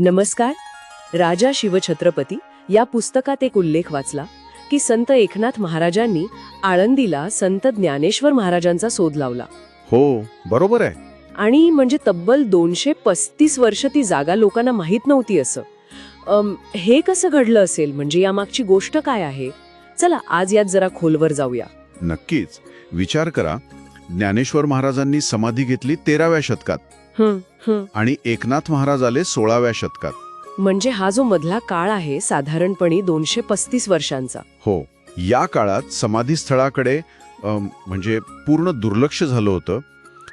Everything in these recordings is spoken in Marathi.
नमस्कार. राजा शिवछत्रपती या पुस्तकात एक उल्लेख वाचला की संत एकनाथ महाराजांनी आळंदीला संत ज्ञानेश्वर महाराजांचा शोध लावला. हो बरोबर आहे. आणि म्हणजे तब्बल दोनशे पस्तीस वर्ष ती जागा लोकांना माहीत नव्हती असं. अम, हे कसं घडलं असेल? म्हणजे यामागची गोष्ट काय आहे? चला आज यात जरा खोलवर जाऊया. नक्कीच. विचार करा ज्ञानेश्वर महाराजांनी समाधी घेतली तेराव्या शतकात. आणि एकनाथ महाराज आले सोळाव्या शतकात. म्हणजे हा जो मधला काळ आहे साधारणपणे दोनशे पस्तीस वर्षांचा. हो या काळात समाधी स्थळाकडे म्हणजे पूर्ण दुर्लक्ष झालं होतं.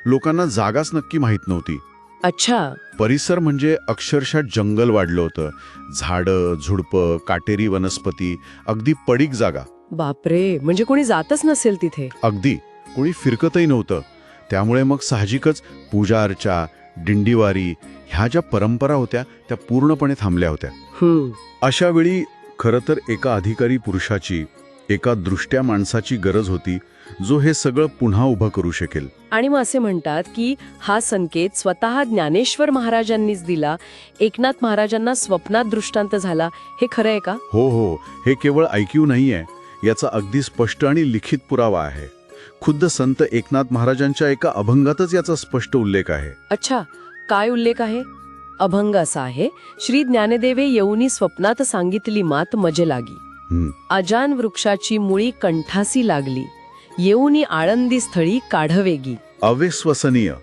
लोकांना जागाच नक्की माहीत नव्हती. अच्छा. परिसर म्हणजे अक्षरशः जंगल वाढलं होतं. झाडं झुडपं काटेरी वनस्पती अगदी पडीक जागा. बापरे! म्हणजे कोणी जातच नसेल तिथे. अगदी. कोणी फिरकतही नव्हतं. त्यामुळे मग साहजिकच पूजा अर्चा दिंडीवारी ह्या ज्या परंपरा होत्या त्या पूर्णपणे थांबल्या होत्या. अशा वेळी खरं तर एका अधिकारी पुरुषाची एका दृष्ट्या माणसाची गरज होती जो हे सगळं पुन्हा उभं करू शकेल. आणि मग असे म्हणतात की हा संकेत स्वतः ज्ञानेश्वर महाराजांनीच दिला. एकनाथ महाराजांना स्वप्नात दृष्टांत झाला. हे खरं आहे का? हो हो. हे केवळ ऐकीव नाहीये. याचा अगदी स्पष्ट आणि लिखित पुरावा आहे. खुद्द संत एकनाथ महाराजांच्या एका अभंगातच याचा स्पष्ट उल्लेख आहे. अच्छा काय उल्लेख आहे? अभंग असा आहे श्री ज्ञानदेवे येऊनी स्वप्नात सांगितली मात मजे लागी. अजान वृक्षाची मुळी कंठासी लागली. येऊनी आळंदी स्थळी काढवेगी अविश्वसनीय.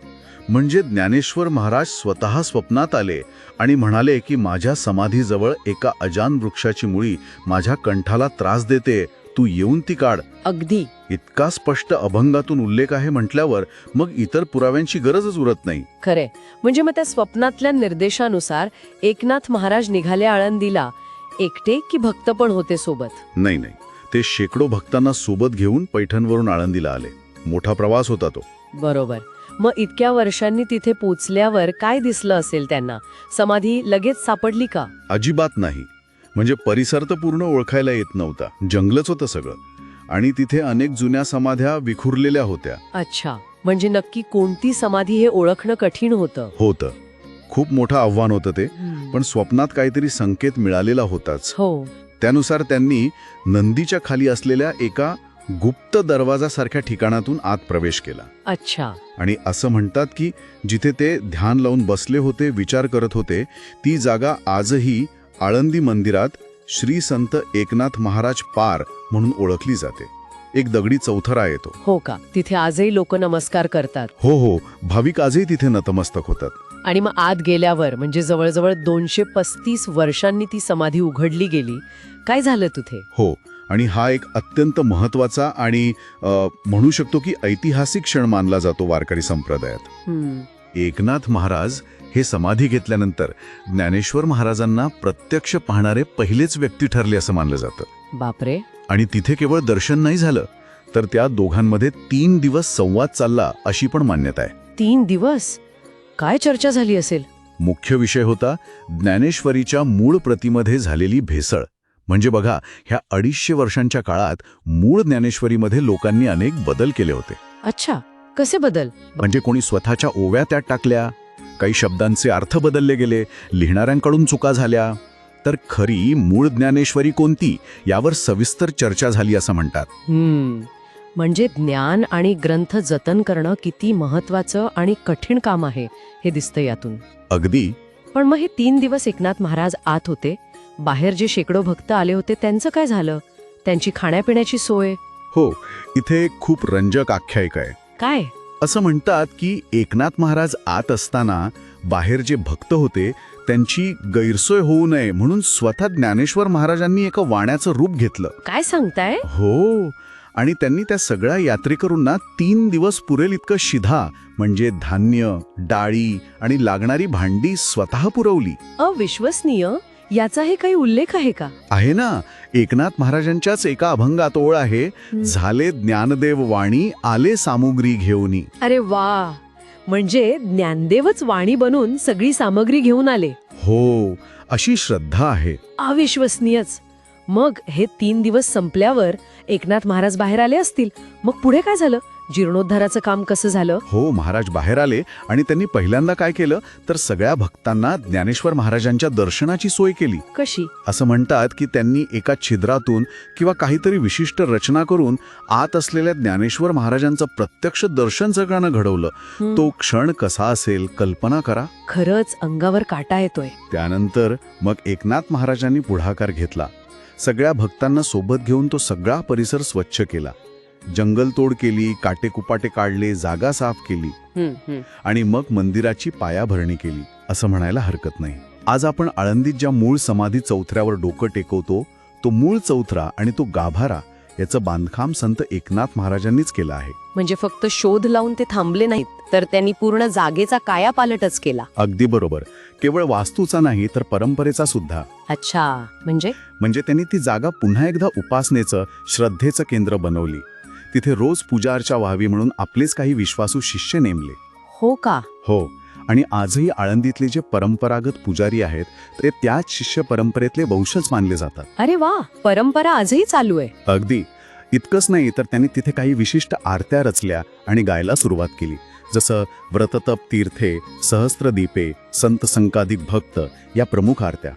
म्हणजे ज्ञानेश्वर महाराज स्वतः स्वप्नात आले आणि म्हणाले की माझ्या समाधीजवळ एका अजान वृक्षाची मुळी माझ्या कंठाला त्रास देते तू येऊन ती काढ. अगदी. इतका स्पष्ट अभंगातून उल्लेख आहे म्हटल्यावर मग इतर पुराव्यांची गरजच उरत नाही. खरे म्हणजे मग त्या स्वप्नातल्या निर्देशानुसार एकनाथ महाराज निघाले आळंदीला. एकटे की भक्त पण होते सोबत? नाही नाही. ते शेकडो भक्तांना सोबत घेऊन पैठणवरून आळंदीला आले. मोठा प्रवास होता तो. बरोबर. मग इतक्या वर्षांनी तिथे पोचल्यावर काय दिसलं असेल त्यांना? समाधी लगेच सापडली का? अजिबात नाही. म्हणजे परिसर तर पूर्ण ओळखायला येत नव्हता. जंगलच होतं सगळं. आणि तिथे अनेक जुन्या समाध्या विखुरलेल्या होत्या. अच्छा. म्हणजे नक्की कोणती समाधी हे ओळखणं कठीण होतं? होतं. खूप मोठं आव्हान होतं ते. पण स्वप्नात काहीतरी संकेत मिळालेला होताच. हो. त्यानुसार त्यांनी नंदीच्या खाली असलेल्या एका गुप्त दरवाजासारख्या ठिकाणातून आत प्रवेश केला. अच्छा. आणि असं म्हणतात की जिथे ते ध्यान लावून बसले होते विचार करत होते ती जागा आजही आळंदी मंदिरात श्री संत एकनाथ महाराज पार म्हणून ओळखली जाते. एक दगडी चौथरा येतो. हो का? तिथे आजही लोक नमस्कार करतात. हो हो. भाविक आजही तिथे नतमस्तक होतात. आणि मग आत गेल्यावर म्हणजे जवळजवळ दोनशे पस्तीस वर्षांनी ती समाधी उघडली गेली. काय झालं तिथे? हो. आणि हा एक अत्यंत महत्त्वाचा आणि अ, म्हणू शकतो की ऐतिहासिक क्षण मानला जातो वारकरी संप्रदायात. हम्म, एकनाथ महाराज हे समाधी घेतल्यानंतर ज्ञानेश्वर महाराजांना प्रत्यक्ष पाहणारे पहिलेच व्यक्ती ठरले असं मानलं जातं. बापरे. आणि तिथे केवळ दर्शन नाही झालं तर त्या दोघांमध्ये तीन दिवस संवाद चालला अशी पण मान्यता आहे. तीन दिवस? काय चर्चा झाली असेल? मुख्य विषय होता ज्ञानेश्वरीच्या मूळ प्रतिमध्ये झालेली भेसळ. म्हणजे बघा ह्या अडीचशे वर्षांच्या काळात मूळ ज्ञानेश्वरीमध्ये लोकांनी अनेक बदल केले होते. अच्छा. कसे बदल? म्हणजे कोणी स्वतःच्या ओव्या त्यात टाकल्या काही शब्दांचे अर्थ बदलले गेले लिहिणाऱ्यांकडून चुका झाल्या तर खरी मूळ ज्ञानेश्वरी कोणती यावर सविस्तर चर्चा झाली असं म्हणतात. म्हणजे ज्ञान आणि ग्रंथ जतन करणं किती महत्वाचं आणि कठीण काम आहे हे दिसतं यातून. अगदी. पण मग हे तीन दिवस एकनाथ महाराज आत होते. बाहेर जे शेकडो भक्त आले होते त्यांचं काय झालं? त्यांची खाण्यापिण्याची सोय? हो इथे खूप रंजक आख्यायिका आहे. काय? असं म्हणतात की एकनाथ महाराज आत असताना बाहेर जे भक्त होते त्यांची गैरसोय होऊ नये म्हणून स्वतः ज्ञानेश्वर महाराजांनी एका वाण्याचं रूप घेतलं. काय सांगताय? हो आणि त्यांनी त्या सगळ्या यात्रेकरूंना तीन दिवस पुरेल इतकं शिधा म्हणजे धान्य डाळी आणि लागणारी भांडी स्वतः पुरवली. अविश्वसनीय. याचाही काही उल्लेख आहे का? आहे ना. एकनाथ महाराजांच्याच एका अभंगात ओळ आहे झाले ज्ञानदेव वाणी आले सामुग्री घेऊनी. अरे वा. म्हणजे ज्ञानदेवच वाणी बनून सगळी सामग्री घेऊन आले. हो अशी श्रद्धा आहे. अविश्वसनीयच. मग हे तीन दिवस संपल्यावर एकनाथ महाराज बाहेर आले असतील. मग पुढे काय झालं? जीर्णोद्धाराचं काम कसं झालं? हो महाराज बाहेर आले आणि त्यांनी पहिल्यांदा काय केलं? तर सगळ्या भक्तांना ज्ञानेश्वर महाराजांच्या दर्शनाची सोय केली. कशी? असं म्हणतात की त्यांनी एका छिद्रातून किंवा काहीतरी विशिष्ट रचना करून आत असलेल्या ज्ञानेश्वर महाराजांचं प्रत्यक्ष दर्शन सगळ्यांना घडवलं. तो क्षण कसा असेल कल्पना करा. खरंच अंगावर काटा येतोय. त्यानंतर मग एकनाथ महाराजांनी पुढाकार घेतला. सगळ्या भक्तांना सोबत घेऊन तो सगळा परिसर स्वच्छ केला. जंगलतोड केली काटेकुपाटे काढले जागा साफ केली. आणि मग मंदिराची पायाभरणी केली असं म्हणायला हरकत नाही. आज आपण आळंदीत ज्या मूळ समाधी चौथऱ्यावर डोकं टेकवतो तो मूळ चौथरा आणि तो गाभारा याचं बांधकाम संत एकनाथ महाराजांनीच केलं आहे. म्हणजे फक्त शोध लावून ते थांबले नाहीत तर त्यांनी पूर्ण जागेचा कायापालटच केला. अगदी बरोबर. केवळ वास्तूचा नाही तर परंपरेचा सुद्धा. अच्छा म्हणजे? म्हणजे त्यांनी ती जागा पुन्हा एकदा उपासनेचं श्रद्धेचं केंद्र बनवली. तिथे रोज पूजा अर्चा व्हावी म्हणून आपलेच काही विश्वासू शिष्य नेमले. हो का? हो आणि आजही आळंदीतले जे परंपरागत पुजारी आहेत ते त्याच शिष्य परंपरेतले वंशज मानले जातात. अरे वा परंपरा आजही चालू आहे. अगदी. इतकंच नाही तर त्यांनी तिथे काही विशिष्ट आरत्या रचल्या आणि गायला सुरुवात केली. जसं व्रततप तीर्थे सहस्त्रदीपे संत संकाधिक भक्त या प्रमुख आरत्या.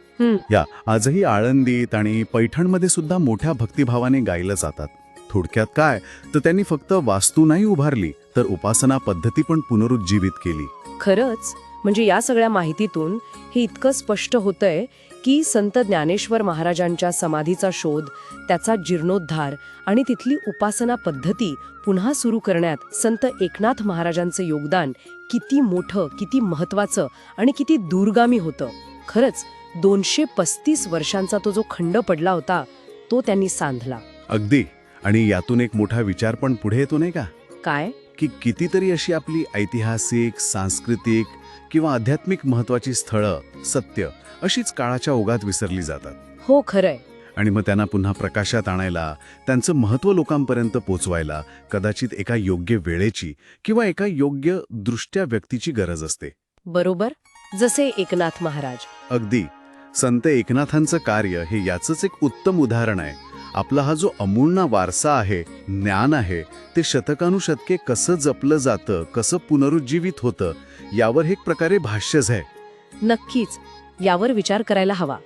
या आजही आळंदीत आणि पैठणमध्ये सुद्धा मोठ्या भक्तिभावाने गायलं जातात. थोडक्यात काय? तर त्यांनी फक्त वास्तू नाही उभारली तर उपासना पद्धती पण पुनरुज्जीवित केली. खरंच? म्हणजे या सगळ्या माहितीतून हे इतकं स्पष्ट होतंय की संत ज्ञानेश्वर महाराजांच्या समाधीचा शोध त्याचा जीर्णोद्धार आणि तिथली उपासना पद्धती पुन्हा सुरू करण्यात संत एकनाथ महाराजांचं योगदान किती मोठं किती महत्वाचं आणि किती दूरगामी होतं. खरंच दोनशे पस्तीस वर्षांचा तो जो खंड पडला होता तो त्यांनी सांधला. अगदी. आणि यातून एक मोठा विचार पण पुढे येतो नाही का? काय? की कितीतरी अशी आपली ऐतिहासिक सांस्कृतिक किंवा आध्यात्मिक महत्वाची स्थळं सत्य अशीच काळाच्या ओघात विसरली जातात. हो खरंय. आणि मग त्यांना पुन्हा प्रकाशात आणायला त्यांचं महत्त्व लोकांपर्यंत पोचवायला कदाचित एका योग्य वेळेची किंवा एका योग्य दृष्ट्या व्यक्तीची गरज असते. बरोबर? जसे एकनाथ महाराज. अगदी. संत एकनाथांचं कार्य हे याचंच एक उत्तम उदाहरण आहे. आपला हा जो अमूळना वारसा आहे ज्ञान आहे ते शतकानुशतके कसं जपलं जातं कसं पुनरुज्जीवित होतं यावर एक प्रकारे भाष्यच आहे. नक्कीच. यावर विचार करायला हवा.